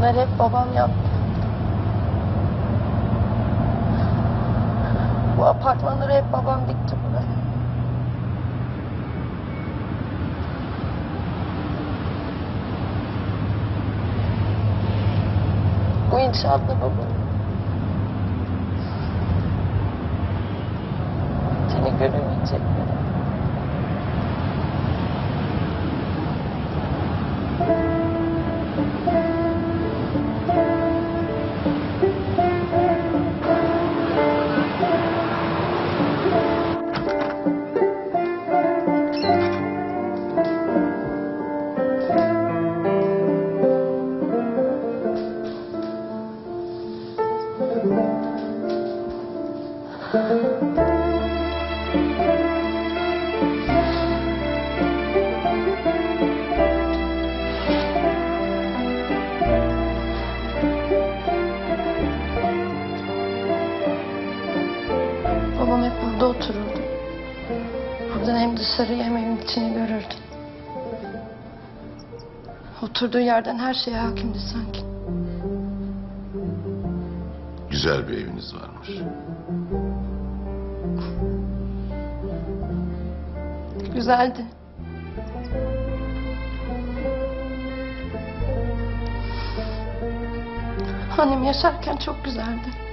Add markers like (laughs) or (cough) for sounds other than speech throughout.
Bunları hep babam yaptı. Bu apartmanları hep babam dikti buraya. Bu inşaatla babam. Seni göremeyecek burada otururdu. Buradan hem dışarıyı hem evin içini görürdü. Oturduğu yerden her şeye hakimdi sanki. Güzel bir eviniz varmış. Güzeldi. Annem yaşarken çok güzeldi.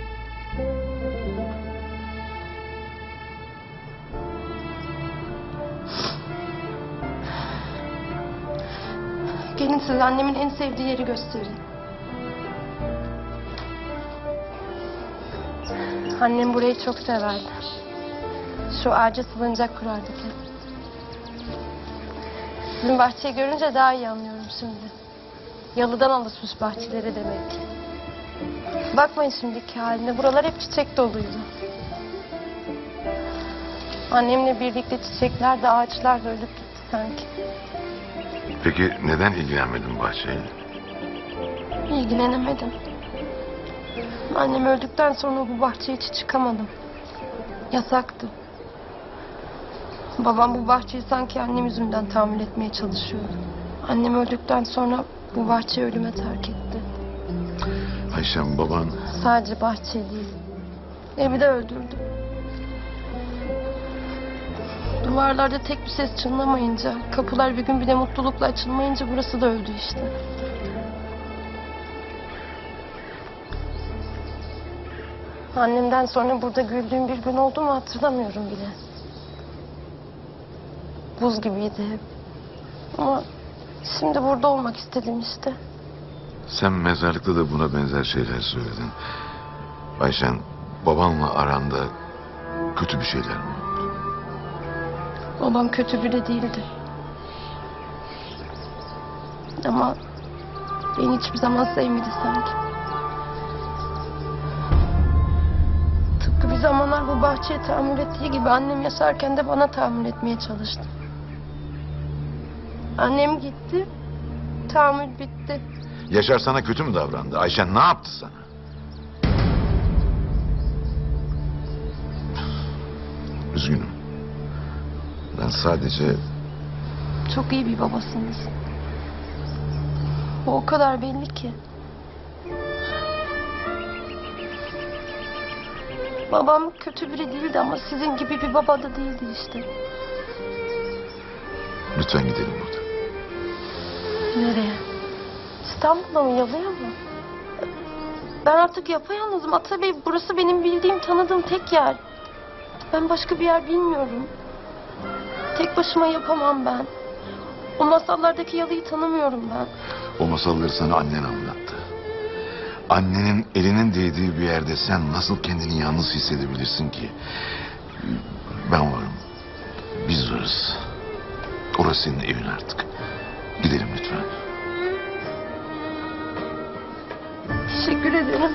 Gelin size annemin en sevdiği yeri göstereyim. Annem burayı çok severdi. Şu ağaca salıncak kurardık hep. Sizin bahçeyi görünce daha iyi anlıyorum şimdi. Yalıdan alışmış bahçeleri demek ki. Bakmayın şimdiki haline. Buralar hep çiçek doluydu. Annemle birlikte çiçekler de ağaçlar da ölüp gitti sanki. Peki neden ilgilenmedin bahçeyle? İlgilenemedim. Annem öldükten sonra bu bahçeye hiç çıkamadım. Yasaktı. Babam bu bahçeyi sanki annem yüzünden tahammül etmeye çalışıyordu. Annem öldükten sonra bu bahçeyi ölüme terk etti. Ayşem baban Sadece bahçeyi değil. Evi de öldürdü. Duvarlarda tek bir ses çınlamayınca, kapılar bir gün bile mutlulukla açılmayınca burası da öldü işte. Annemden sonra burada güldüğüm bir gün oldu mu hatırlamıyorum bile. Buz gibiydi hep. Ama şimdi burada olmak istedim işte. sen mezarlıkta da buna benzer şeyler söyledin. Ayşen babanla aranda kötü bir şeyler mi? Babam kötü biri değildi. Ama beni hiçbir zaman sevmedi sanki. Tıpkı bir zamanlar bu bahçeye tahammül ettiği gibi annem yaşarken de bana tahammül etmeye çalıştı. Annem gitti, tahammül bitti. Yaşar sana kötü mü davrandı? Ayşen ne yaptı sana? Ben sadece Çok iyi bir babasınız. O o kadar belli ki. Babam kötü biri değildi ama sizin gibi bir baba da değildi işte. lütfen gidelim buradan. Nereye? İstanbul'a mı yalıya mı? Ben artık yapayalnızım. Atabey burası benim bildiğim tanıdığım tek yer. Ben başka bir yer bilmiyorum. Tek başıma yapamam ben. O masallardaki yalıyı tanımıyorum ben. O masalları sana annen anlattı. Annenin elinin değdiği bir yerde sen nasıl kendini yalnız hissedebilirsin ki? Ben varım. Biz varız. Orası senin evin artık. Gidelim lütfen. Teşekkür ederim.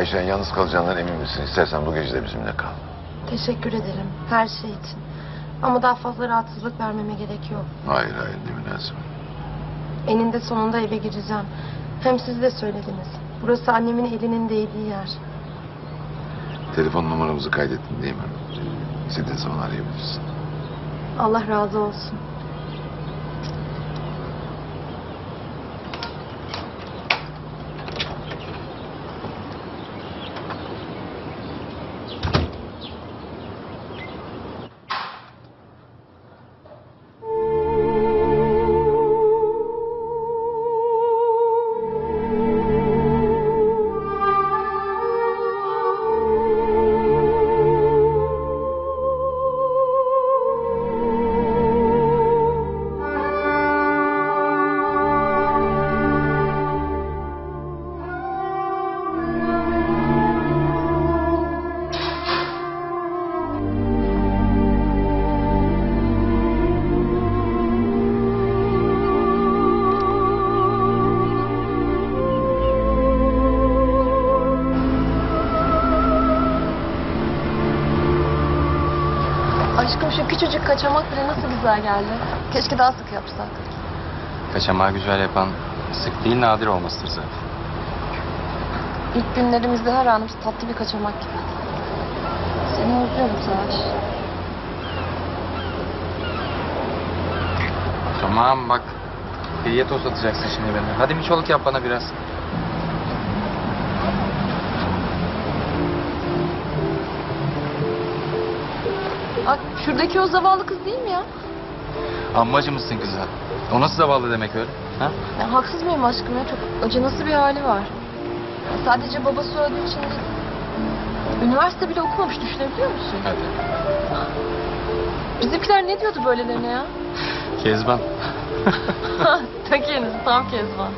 Ayşen yalnız kalacağından emin misin? İstersen bu gece de bizimle kal. Teşekkür ederim her şey için. Ama daha fazla rahatsızlık vermeme gerek yok. Hayır hayır ne münasebet. Eninde sonunda eve gireceğim. Hem siz de söylediniz. Burası annemin elinin değdiği yer. Telefon numaramızı kaydettin değil mi? İstediğin zaman arayabilirsin. Allah razı olsun. Küçücük kaçamak bile nasıl güzel geldi. Keşke daha sık yapsak. Kaçamağı güzel yapan sık değil nadir olmasıdır zaten. İlk günlerimizde her anımız tatlı bir kaçamak gibi. Seni özlüyorum Savaş. Tamam bak. Hediye tost atacaksın şimdi beni. Hadi miçoluk yap bana biraz. Şuradaki o zavallı kız değil mi ya? Ammacı mısın kıza? O nasıl zavallı demek öyle? Ha? Ya haksız mıyım aşkım ya? Çok acınası bir hali var. Sadece babası öldüğü için değil. Üniversite bile okumamış düşünebiliyor musun? Hadi. Bizimkiler ne diyordu böylelerine ya? Kezban. (laughs) Ta kendisi tam Kezban.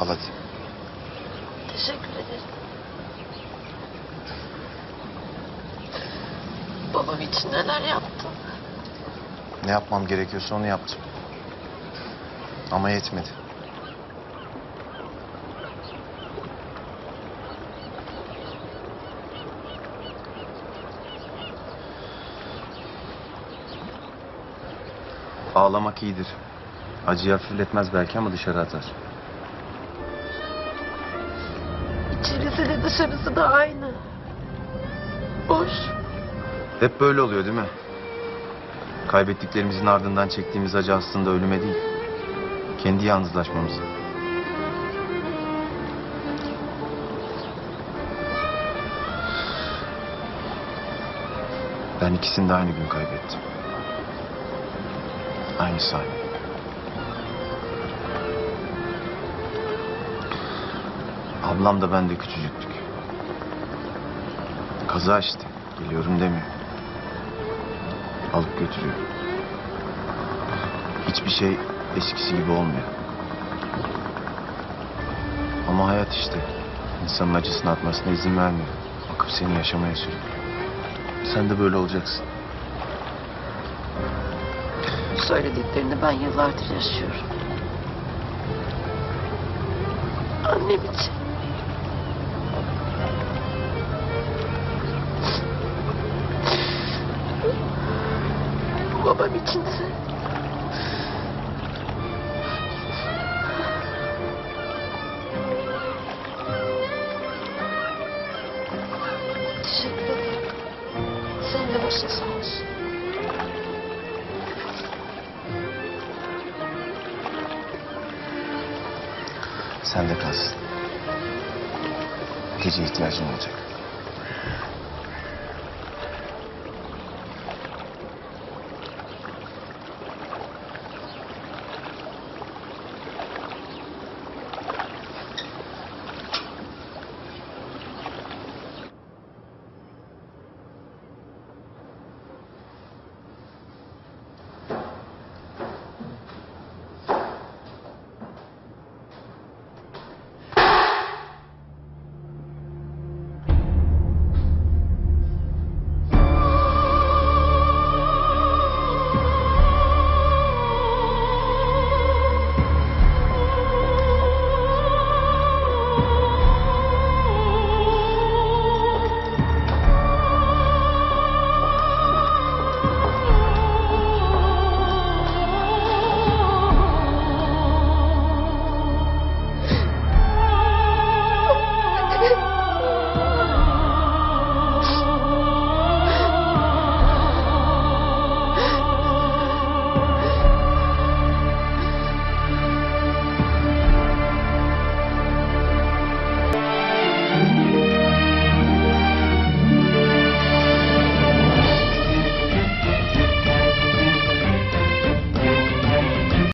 Al hadi. Teşekkür ederim. Babam için neler yaptın? Ne yapmam gerekiyorsa onu yaptım. Ama yetmedi. Ağlamak iyidir. Acıyı hafifletmez belki ama dışarı atar. İçerisi de dışarısı da aynı. Boş. Hep böyle oluyor değil mi? Kaybettiklerimizin ardından çektiğimiz acı aslında ölüme değil. Kendi yalnızlaşmamıza. Ben ikisini de aynı gün kaybettim. Aynı saniye. Ablam da ben de küçücüktük. Kaza işte. Geliyorum demiyor. Alıp götürüyor. Hiçbir şey eskisi gibi olmuyor. Ama hayat işte. insanın acısını atmasına izin vermiyor. Akıl seni yaşamaya sürüklüyor. Sen de böyle olacaksın. Söylediklerini ben yıllardır yaşıyorum. Annem için. Babam içinse. Teşekkür ederim. De başın sağ olsun. Kalsın. Gece ihtiyacın olacak.